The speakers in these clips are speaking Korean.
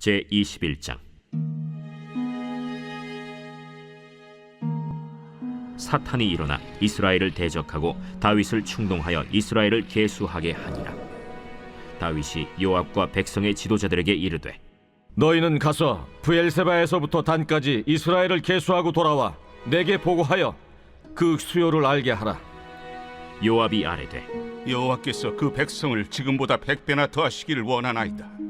제 21장 사탄이 일어나 이스라엘을 대적하고 다윗을 충동하여 이스라엘을 계수하게 하니라 다윗이 요압과 백성의 지도자들에게 이르되 너희는 가서 브엘세바에서부터 단까지 이스라엘을 계수하고 돌아와 내게 보고하여 그 수요를 알게 하라. 요압이 아뢰되 여호와께서 그 백성을 지금보다 백 배나 더하시기를 원하나이다.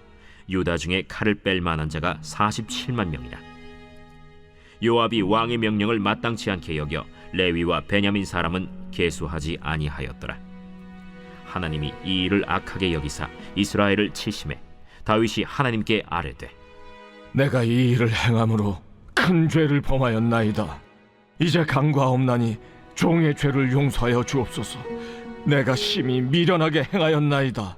유다 중에 칼을 뺄 만한 자가 47만 명이라 요압이 왕의 명령을 마땅치 않게 여겨 레위와 베냐민 사람은 계수하지 아니하였더라 하나님이 이 일을 악하게 여기사 이스라엘을 치심해 다윗이 하나님께 아뢰되 내가 이 일을 행함으로 큰 죄를 범하였나이다. 이제 강과없나니 종의 죄를 용서하여 주옵소서. 내가 심히 미련하게 행하였나이다.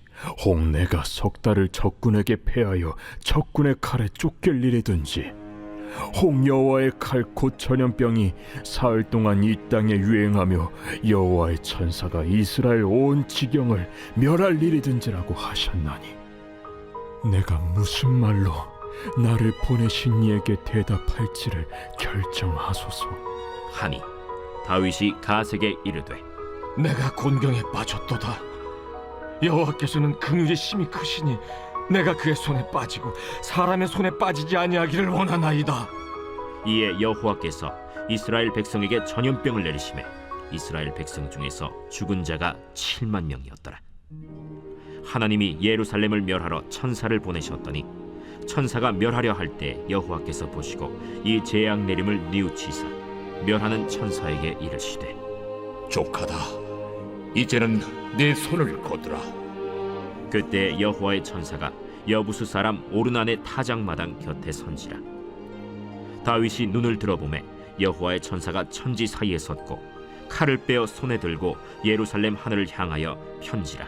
혹 내가 석 달을 적군에게 패하여 적군의 칼에 쫓길 일이든지 혹 여호와의 칼곧 전염병이 사흘 동안 이 땅에 유행하며 여호와의 천사가 이스라엘 온 지경을 멸할 일이든지라고 하셨나니 내가 무슨 말로 나를 보내신 이에게 대답할지를 결정하소서. 하니 다윗이 가세게 이르되 내가 곤경에 빠졌도다. 여호와께서는 긍휼이 심히 크시니 내가 그의 손에 빠지고 사람의 손에 빠지지 아니하기를 원하나이다. 이에 여호와께서 이스라엘 백성에게 전염병을 내리심에 이스라엘 백성 중에서 죽은 자가 7만 명이었더라 하나님이 예루살렘을 멸하러 천사를 보내셨더니 천사가 멸하려 할 때 여호와께서 보시고 이 재앙 내림을 뉘우치사 멸하는 천사에게 이르시되 족하다 이제는 내 손을 거두라. 그때 여호와의 천사가 여부수 사람 오르난의 타작마당 곁에 선지라. 다윗이 눈을 들어보매 여호와의 천사가 천지 사이에 섰고 칼을 빼어 손에 들고 예루살렘 하늘을 향하여 편지라.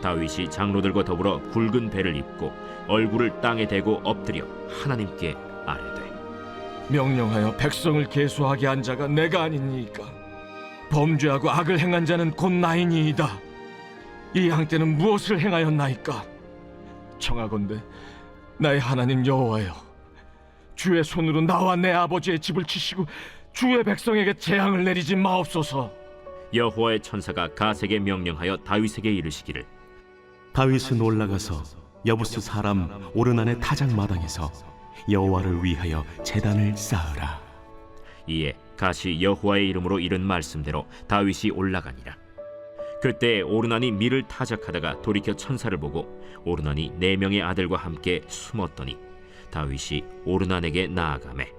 다윗이 장로들과 더불어 굵은 배를 입고 얼굴을 땅에 대고 엎드려 하나님께 아뢰되 명령하여 백성을 계수하게 한 자가 내가 아니니까 범죄하고 악을 행한 자는 곧 나이니이다. 이 양떼는 무엇을 행하였나이까? 청하건대 나의 하나님 여호와여 주의 손으로 나와 내 아버지의 집을 치시고 주의 백성에게 재앙을 내리지 마옵소서. 여호와의 천사가 가세게 명령하여 다윗에게 이르시기를. 다윗은 올라가서 여부스 사람 오르난의 타작 마당에서 여호와를 위하여 제단을 쌓으라. 이에 가시 여호와의 이름으로 이른 말씀대로 다윗이 올라가니라. 그때 오르난이 밀을 타작하다가 돌이켜 천사를 보고 오르난이 네 명의 아들과 함께 숨었더니 다윗이 오르난에게 나아가매.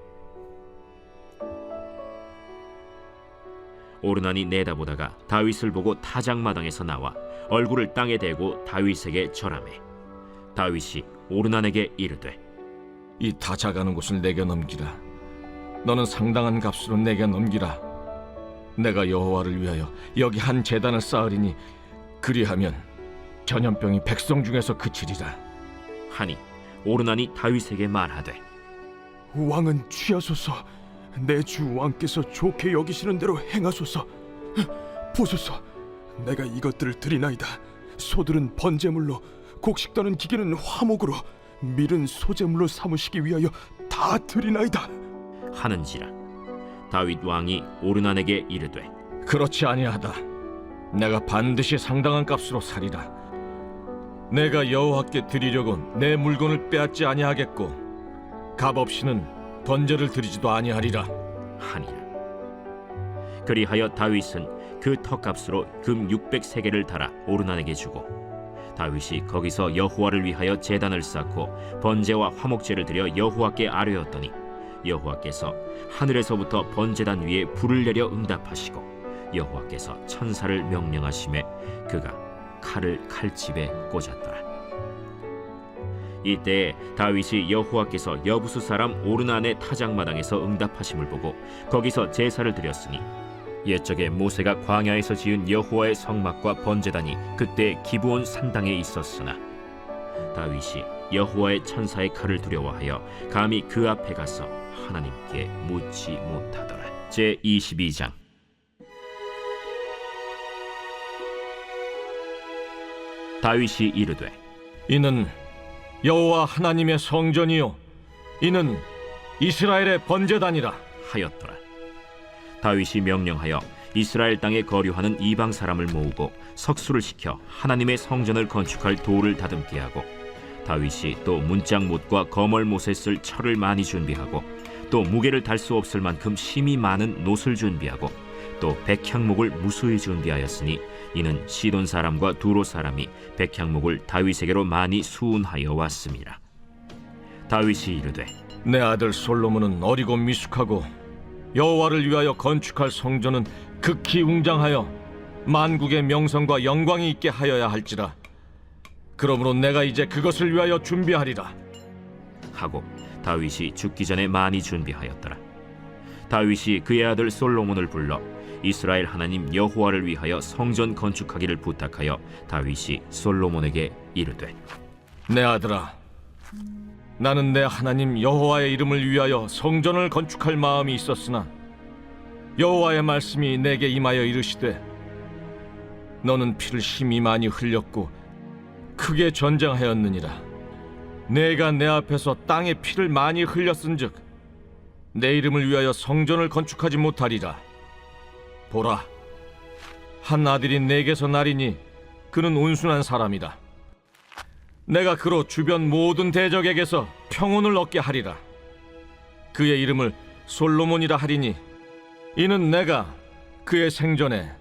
오르난이 내다보다가 다윗을 보고 타작마당에서 나와 얼굴을 땅에 대고 다윗에게 절하매. 다윗이 오르난에게 이르되 이다 작아는 곳을 내게 넘기라 너는 상당한 값으로 내게 넘기라. 내가 여호와를 위하여 여기 한 제단을 쌓으리니 그리하면 전염병이 백성 중에서 그치리라. 하니 오르난이 다윗에게 말하되 왕은 취하소서. 내 주 왕께서 좋게 여기시는 대로 행하소서. 보소서. 내가 이것들을 드리나이다. 소들은 번제물로 곡식 떠는 기계는 화목으로 밀은 소제물로 삼으시기 위하여 다 드리나이다 하는지라 다윗 왕이 오르난에게 이르되 그렇지 아니하다 내가 반드시 상당한 값으로 살이라 내가 여호와께 드리려고 내 물건을 빼앗지 아니하겠고 값 없이는 번제를 드리지도 아니하리라. 하니라. 그리하여 다윗은 그 턱값으로 금 600세겔을 달아 오르난에게 주고 다윗이 거기서 여호와를 위하여 제단을 쌓고 번제와 화목제를 드려 여호와께 아뢰었더니 여호와께서 하늘에서부터 번제단 위에 불을 내려 응답하시고 여호와께서 천사를 명령하심에 그가 칼을 칼집에 꽂았더라. 이때 다윗이 여호와께서 여부수 사람 오르난의 타작마당에서 응답하심을 보고 거기서 제사를 드렸으니 옛적에 모세가 광야에서 지은 여호와의 성막과 번제단이 그때 기브온 산당에 있었으나 다윗이 여호와의 천사의 칼을 두려워하여 감히 그 앞에 가서 하나님께 묻지 못하더라 제 22장 다윗이 이르되 이는 여호와 하나님의 성전이요 이는 이스라엘의 번제단이라. 하였더라. 다윗이 명령하여 이스라엘 땅에 거류하는 이방 사람을 모으고 석수를 시켜 하나님의 성전을 건축할 돌을 다듬게 하고 다윗이 또 문짝못과 거멀못에 쓸 철을 많이 준비하고 또 무게를 달 수 없을 만큼 심이 많은 놋을 준비하고 또 백향목을 무수히 준비하였으니 이는 시돈 사람과 두로 사람이 백향목을 다윗에게로 많이 수운하여 왔습니다. 다윗이 이르되 내 아들 솔로몬은 어리고 미숙하고 여호와를 위하여 건축할 성전은 극히 웅장하여 만국의 명성과 영광이 있게 하여야 할지라. 그러므로 내가 이제 그것을 위하여 준비하리라. 하고 다윗이 죽기 전에 많이 준비하였더라. 다윗이 그의 아들 솔로몬을 불러 이스라엘 하나님 여호와를 위하여 성전 건축하기를 부탁하여 다윗이 솔로몬에게 이르되 내 아들아, 나는 내 하나님 여호와의 이름을 위하여 성전을 건축할 마음이 있었으나 여호와의 말씀이 내게 임하여 이르시되 너는 피를 심히 많이 흘렸고 크게 전쟁하였느니라. 내가 내 앞에서 땅에 피를 많이 흘렸은즉 내 이름을 위하여 성전을 건축하지 못하리라. 보라, 한 아들이 내게서 나리니 그는 온순한 사람이다. 내가 그로 주변 모든 대적에게서 평온을 얻게 하리라. 그의 이름을 솔로몬이라 하리니 이는 내가 그의 생전에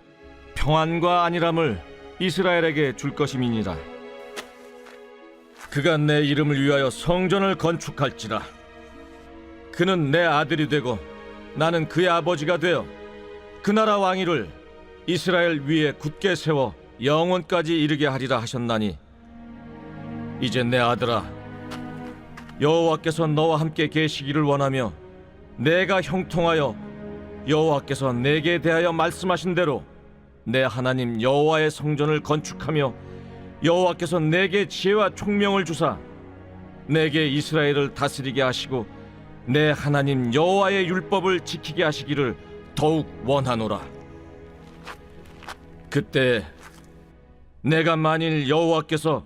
평안과 안일함을 이스라엘에게 줄 것임이니라. 그가 내 이름을 위하여 성전을 건축할지라. 그는 내 아들이 되고 나는 그의 아버지가 되어 그 나라 왕위를 이스라엘 위에 굳게 세워 영원까지 이르게 하리라 하셨나니 이제 내 아들아 여호와께서 너와 함께 계시기를 원하며 내가 형통하여 여호와께서 내게 대하여 말씀하신 대로 내 하나님 여호와의 성전을 건축하며 여호와께서 내게 지혜와 총명을 주사 내게 이스라엘을 다스리게 하시고 내 하나님 여호와의 율법을 지키게 하시기를 더욱 원하노라 그때 내가 만일 여호와께서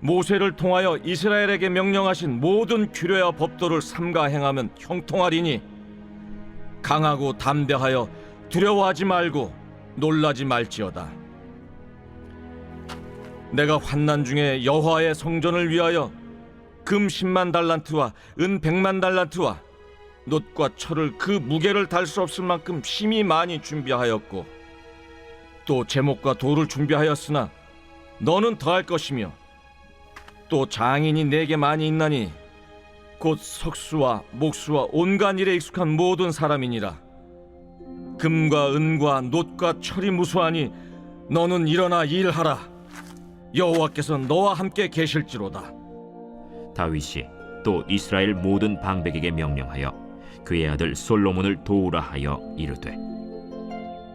모세를 통하여 이스라엘에게 명령하신 모든 규례와 법도를 삼가 행하면 형통하리니 강하고 담대하여 두려워하지 말고 놀라지 말지어다. 내가 환난 중에 여호와의 성전을 위하여 금 10만 달란트와 은 100만 달란트와 놋과 철을 그 무게를 달 수 없을 만큼 심히 많이 준비하였고 또 제목과 돌을 준비하였으나 너는 더할 것이며 또 장인이 내게 많이 있나니 곧 석수와 목수와 온갖 일에 익숙한 모든 사람이니라. 금과 은과 놋과 철이 무수하니 너는 일어나 일하라 여호와께서 너와 함께 계실지로다. 다윗이 또 이스라엘 모든 방백에게 명령하여 그의 아들 솔로몬을 도우라 하여 이르되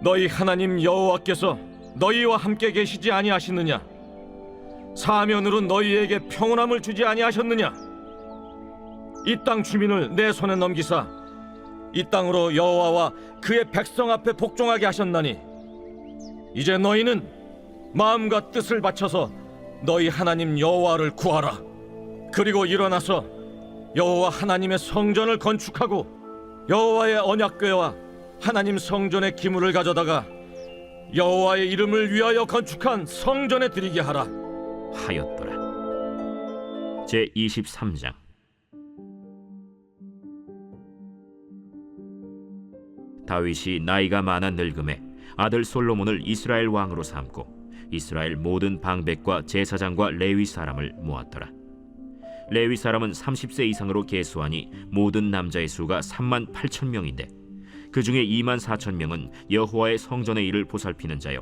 너희 하나님 여호와께서 너희와 함께 계시지 아니하시느냐? 사면으로 너희에게 평온함을 주지 아니하셨느냐? 이 땅 주민을 내 손에 넘기사 이 땅으로 여호와와 그의 백성 앞에 복종하게 하셨나니 이제 너희는 마음과 뜻을 바쳐서 너희 하나님 여호와를 구하라. 그리고 일어나서 여호와 하나님의 성전을 건축하고 여호와의 언약궤와 하나님 성전의 기물을 가져다가 여호와의 이름을 위하여 건축한 성전에 드리게 하라. 하였더라. 제 23장 다윗이 나이가 많아 늙음에 아들 솔로몬을 이스라엘 왕으로 삼고 이스라엘 모든 방백과 제사장과 레위 사람을 모았더라. 레위 사람은 30세 이상으로 계수하니 모든 남자의 수가 3만 8천 명인데 그 중에 2만 4천 명은 여호와의 성전의 일을 보살피는 자요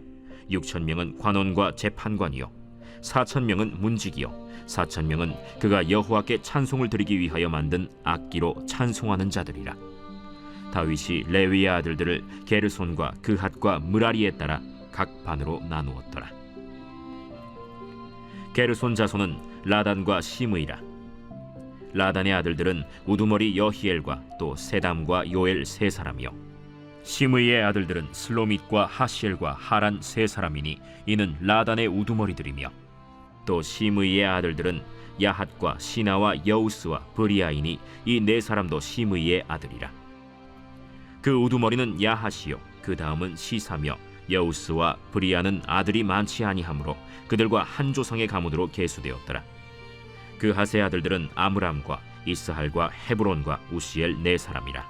6천 명은 관원과 재판관이요 4천 명은 문직이요 4천 명은 그가 여호와께 찬송을 드리기 위하여 만든 악기로 찬송하는 자들이라 다윗이 레위의 아들들을 게르손과 그핫과 무라리에 따라 각 반으로 나누었더라. 게르손 자손은 라단과 시므이라. 라단의 아들들은 우두머리 여히엘과 또 세담과 요엘 세 사람이요. 시므이의 아들들은 슬로밋과 하시엘과 하란 세 사람이니 이는 라단의 우두머리들이며 또 시므이의 아들들은 야핫과 시나와 여우스와 브리아이니 이 네 사람도 시므이의 아들이라. 그 우두머리는 야핫이요. 그 다음은 시사며 여우스와 브리아는 아들이 많지 아니하므로 그들과 한 조상의 가문으로 계수되었더라. 그 하세 아들들은 아므람과 이스할과 헤브론과 우시엘 네 사람이라.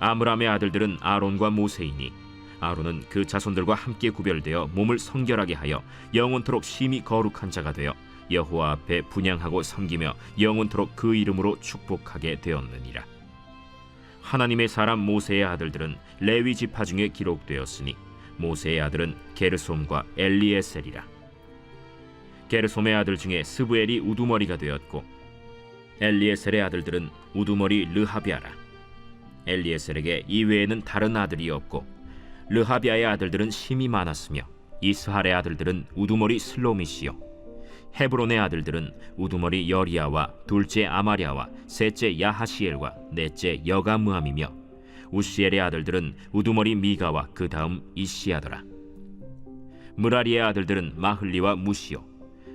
아므람의 아들들은 아론과 모세이니 아론은 그 자손들과 함께 구별되어 몸을 성결하게 하여 영원토록 심히 거룩한 자가 되어 여호와 앞에 분양하고 섬기며 영원토록 그 이름으로 축복하게 되었느니라. 하나님의 사람 모세의 아들들은 레위 지파 중에 기록되었으니 모세의 아들은 게르솜과 엘리에셀이라. 게르솜의 아들 중에 스브엘이 우두머리가 되었고 엘리에셀의 아들들은 우두머리 르하비아라. 엘리에셀에게 이외에는 다른 아들이 없고 르하비아의 아들들은 심이 많았으며 이스할의 아들들은 우두머리 슬로미시요 헤브론의 아들들은 우두머리 여리야와 둘째 아마랴와 셋째 야하시엘과 넷째 여가무함이며 우시엘의 아들들은 우두머리 미가와 그 다음 이시야더라. 무라리의 아들들은 마흘리와 무시요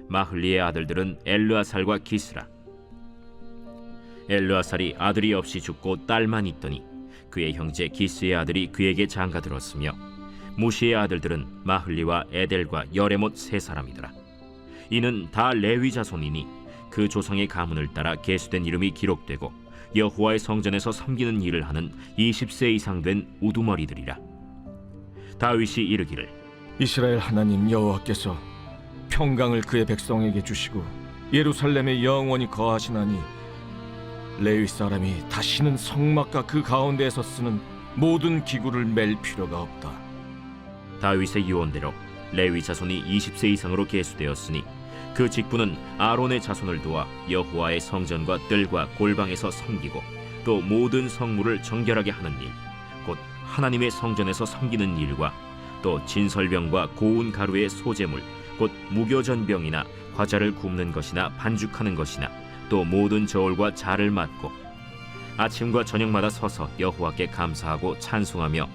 마흘리의 아들들은 엘르아살과 기스라. 엘르아살이 아들이 없이 죽고 딸만 있더니 그의 형제 기스의 아들이 그에게 장가들었으며 무시의 아들들은 마흘리와 에델과 여레못 세 사람이더라. 이는 다 레위 자손이니 그 조상의 가문을 따라 계수된 이름이 기록되고 여호와의 성전에서 섬기는 일을 하는 20세 이상 된 우두머리들이라 다윗이 이르기를 이스라엘 하나님 여호와께서 평강을 그의 백성에게 주시고 예루살렘에 영원히 거하시나니 레위 사람이 다시는 성막과 그 가운데에서 쓰는 모든 기구를 맬 필요가 없다. 다윗의 유언대로 레위 자손이 20세 이상으로 계수되었으니 그 직분은 아론의 자손을 도와 여호와의 성전과 뜰과 골방에서 섬기고 또 모든 성물을 정결하게 하는 일, 곧 하나님의 성전에서 섬기는 일과 또 진설병과 고운 가루의 소재물, 곧 무교전병이나 과자를 굽는 것이나 반죽하는 것이나 또 모든 저울과 자를 맡고 아침과 저녁마다 서서 여호와께 감사하고 찬송하며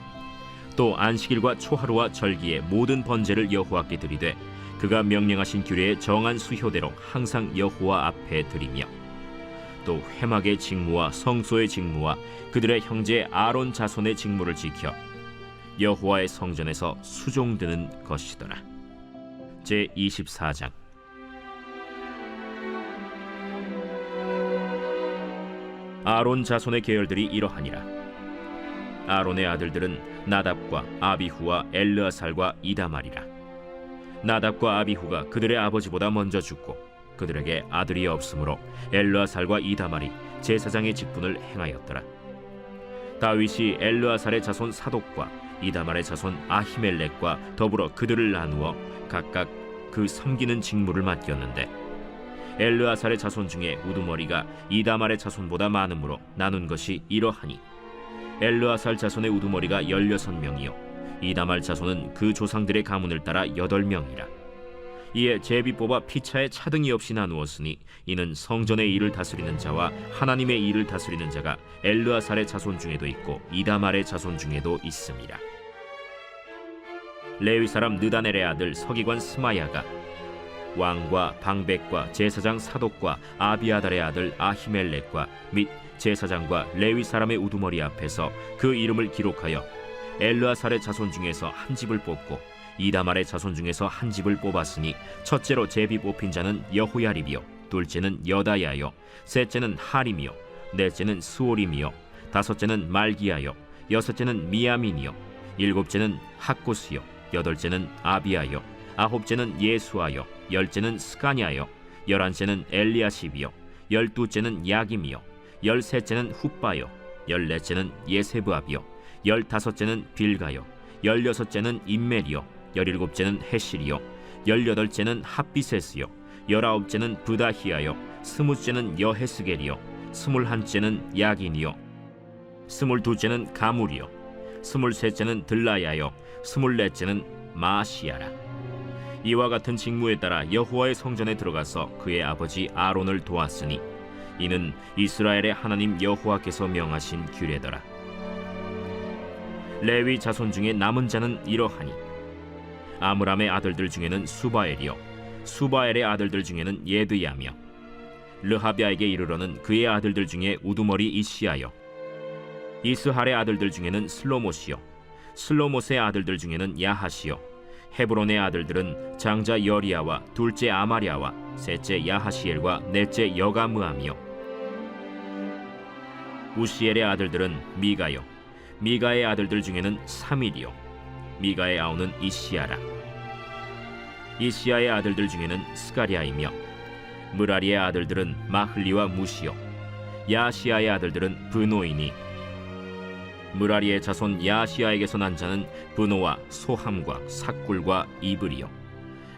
또 안식일과 초하루와 절기의 모든 번제를 여호와께 드리되 그가 명령하신 규례의 정한 수효대로 항상 여호와 앞에 드리며 또 회막의 직무와 성소의 직무와 그들의 형제 아론 자손의 직무를 지켜 여호와의 성전에서 수종드는 것이더라. 제 24장 아론 자손의 계열들이 이러하니라. 아론의 아들들은 나답과 아비후와 엘르아살과 이다말이라. 나답과 아비후가 그들의 아버지보다 먼저 죽고 그들에게 아들이 없으므로 엘르아살과 이다말이 제사장의 직분을 행하였더라. 다윗이 엘르아살의 자손 사독과 이다말의 자손 아히멜렉과 더불어 그들을 나누어 각각 그 섬기는 직무를 맡겼는데 엘르아살의 자손 중에 우두머리가 이다말의 자손보다 많으므로 나눈 것이 이러하니 엘르아살 자손의 우두머리가 16명이요 이다말 자손은 그 조상들의 가문을 따라 8명이라. 이에 제비 뽑아 피차에 차등이 없이 나누었으니 이는 성전의 일을 다스리는 자와 하나님의 일을 다스리는 자가 엘르아살의 자손 중에도 있고 이다말의 자손 중에도 있습니다. 레위 사람 느다넬의 아들 서기관 스마야가 왕과 방백과 제사장 사독과 아비아달의 아들 아히멜렉과 및 제사장과 레위 사람의 우두머리 앞에서 그 이름을 기록하여 엘르아살의 자손 중에서 한 집을 뽑고 이다말의 자손 중에서 한 집을 뽑았으니 첫째로 제비 뽑힌 자는 여호야립이요 둘째는 여다야요 셋째는 하림이요 넷째는 스오림이요 다섯째는 말기야요 여섯째는 미야민이요 일곱째는 학고스요 여덟째는 아비아요 아홉째는 예수아요 열째는 스가냐요 열한째는 엘리야십이요 열두째는 야김이요 열셋째는 훗바요 열넷째는 예세브압이요 열다섯째는 빌가요 열여섯째는 임멜이요 열일곱째는 헤실이요 열여덟째는 합비세스요 열아홉째는 부다히아요 스무째는 여헤스겔이요 스물한째는 야긴이요 스물두째는 가물이요 스물셋째는 들라야요 스물넷째는 마시아라. 이와 같은 직무에 따라 여호와의 성전에 들어가서 그의 아버지 아론을 도왔으니 이는 이스라엘의 하나님 여호와께서 명하신 규례더라 레위 자손 중에 남은 자는 이러하니 아므람의 아들들 중에는 수바엘이요 수바엘의 아들들 중에는 예드야며 르하비아에게 이르러는 그의 아들들 중에 우두머리 이시아요 이스할의 아들들 중에는 슬로못이요 슬로못의 아들들 중에는 야하시요 헤브론의 아들들은 장자 여리야와 둘째 아마리아와 셋째 야하시엘과 넷째 여가므암이요. 우시엘의 아들들은 미가요 미가의 아들들 중에는 사밀이요 미가의 아우는 이시야라. 이시야의 아들들 중에는 스가리아이며 무라리의 아들들은 마흘리와 무시요 야시아의 아들들은 브노이니 무라리의 자손 야시아에게서 난 자는 브노와 소함과 삭굴과 이브리요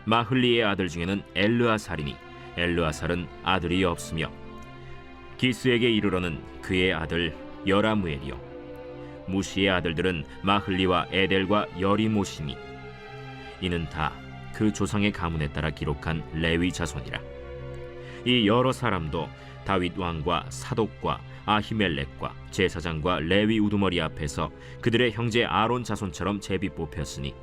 마흘리의 아들 중에는 엘르아살이니 엘르아살은 아들이 없으며 기스에게 이르러는 그의 아들 여라무엘이요 무시의 아들들은 마흘리와 에델과 여리모시니. 이는 다 그 조상의 가문에 따라 기록한 레위 자손이라. 이 여러 사람도 다윗 왕과 사독과 아히멜렉과 제사장과 레위 우두머리 앞에서 그들의 형제 아론 자손처럼 제비 뽑혔으니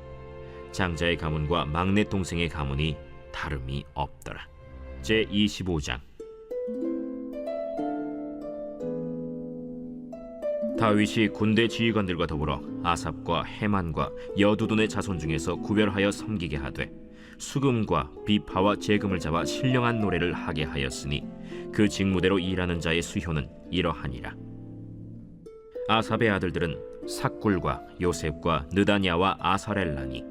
장자의 가문과 막내 동생의 가문이 다름이 없더라. 제 25장 다윗이 군대 지휘관들과 더불어 아삽과 헤만과 여두둔의 자손 중에서 구별하여 섬기게 하되 수금과 비파와 재금을 잡아 신령한 노래를 하게 하였으니 그 직무대로 일하는 자의 수효는 이러하니라. 아삽의 아들들은 삭굴과 요셉과 느다냐와 아사렐라니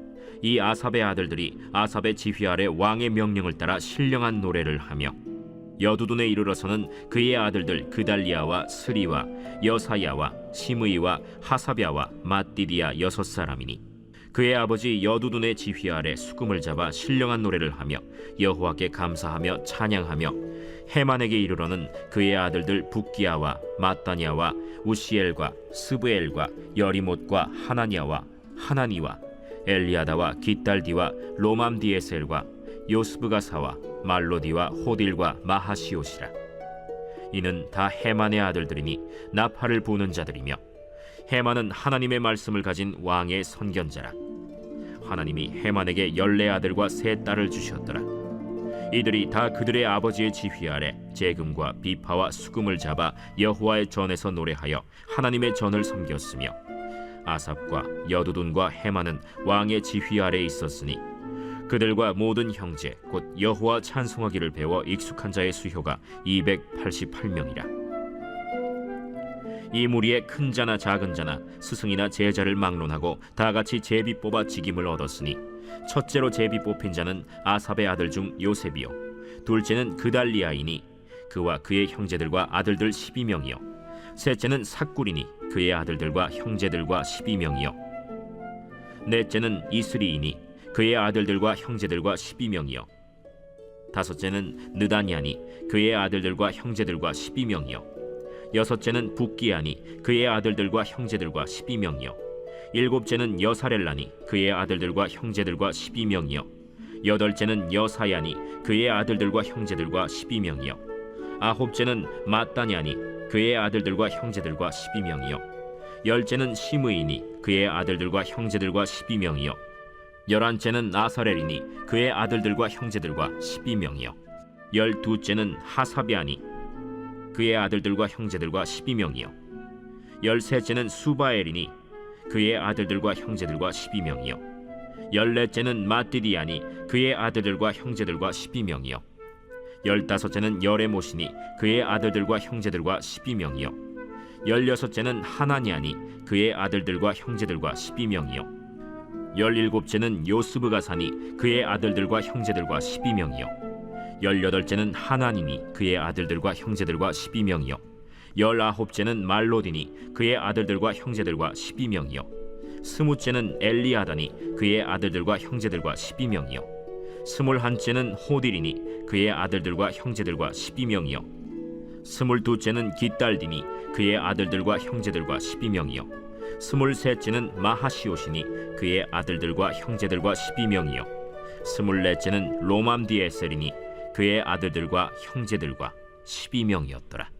이 아삽의 아들들이 아삽의 지휘 아래 왕의 명령을 따라 신령한 노래를 하며 여두둔에 이르러서는 그의 아들들 그달리아와 스리와 여사야와 시므이와 하사랴와 마띠디아 여섯 사람이니 그의 아버지 여두둔의 지휘 아래 수금을 잡아 신령한 노래를 하며 여호와께 감사하며 찬양하며 해만에게 이르러는 그의 아들들 북기야와 마따냐와 우시엘과 스브엘과 여리못과 하나냐와 하나니와 엘리아다와 기딸디와 로맘디에셀과 요스브가사와 말로디와 호딜과 마하시옷이라. 이는 다 해만의 아들들이니 나팔을 부는 자들이며 해만은 하나님의 말씀을 가진 왕의 선견자라. 하나님이 해만에게 열네 아들과 세 딸을 주셨더라. 이들이 다 그들의 아버지의 지휘 아래 재금과 비파와 수금을 잡아 여호와의 전에서 노래하여 하나님의 전을 섬겼으며 아삽과 여두둔과 해만은 왕의 지휘 아래 있었으니 그들과 모든 형제 곧 여호와 찬송하기를 배워 익숙한 자의 수효가 288명이라. 이 무리에 큰 자나 작은 자나 스승이나 제자를 막론하고 다 같이 제비 뽑아 직임을 얻었으니 첫째로 제비 뽑힌 자는 아삽의 아들 중 요셉이요. 둘째는 그달리아이니 그와 그의 형제들과 아들들 12명이요. 셋째는 삭구리니 그의 아들들과 형제들과 12명이요. 넷째는 이스리이니 그의 아들들과 형제들과 12명이요. 다섯째는 느다니아니 그의 아들들과 형제들과 12명이요. 여섯째는 북기아니 그의 아들들과 형제들과 12명이요. 일곱째는 여사렐라니 그의 아들들과 형제들과 12명이요. 여덟째는 여사야니 그의 아들들과 형제들과 12명이요. 아홉째는 마따냐니 그의 아들들과 형제들과 12명이요. 열째는 시므이니 그의 아들들과 형제들과 12명이요 열한째는 아사렐이니 그의 아들들과 형제들과 12명이요. 열두째는 하사비아니 그의 아들들과 형제들과 12명이요. 열셋째는 수바엘이니 그의 아들들과 형제들과 12명이요. 열넷째는 마띠디아니 그의 아들들과 형제들과 12명이요. 열다섯째는 여레모시니 그의 아들들과 형제들과 12명이요. 열여섯째는 하나니아니 그의 아들들과 형제들과 십이 명이요 열일곱째는 요스브가 사니 그의 아들들과 형제들과 십이 명이요. 열여덟째는 하나니니 그의 아들들과 형제들과 십이 명이요. 열아홉째는 말로디니 그의 아들들과 형제들과 십이 명이요. 스무째는 엘리아다니 그의 아들들과 형제들과 십이 명이요. 스물한째는 호딜이니 그의 아들들과 형제들과 십이 명이요. 스물두째는 기딸디니 그의 아들들과 형제들과 십이 명이요 스물셋째는 마하시오시니 그의 아들들과 형제들과 십이 명이요. 스물넷째는 로맘디에셀이니 그의 아들들과 형제들과 십이 명이었더라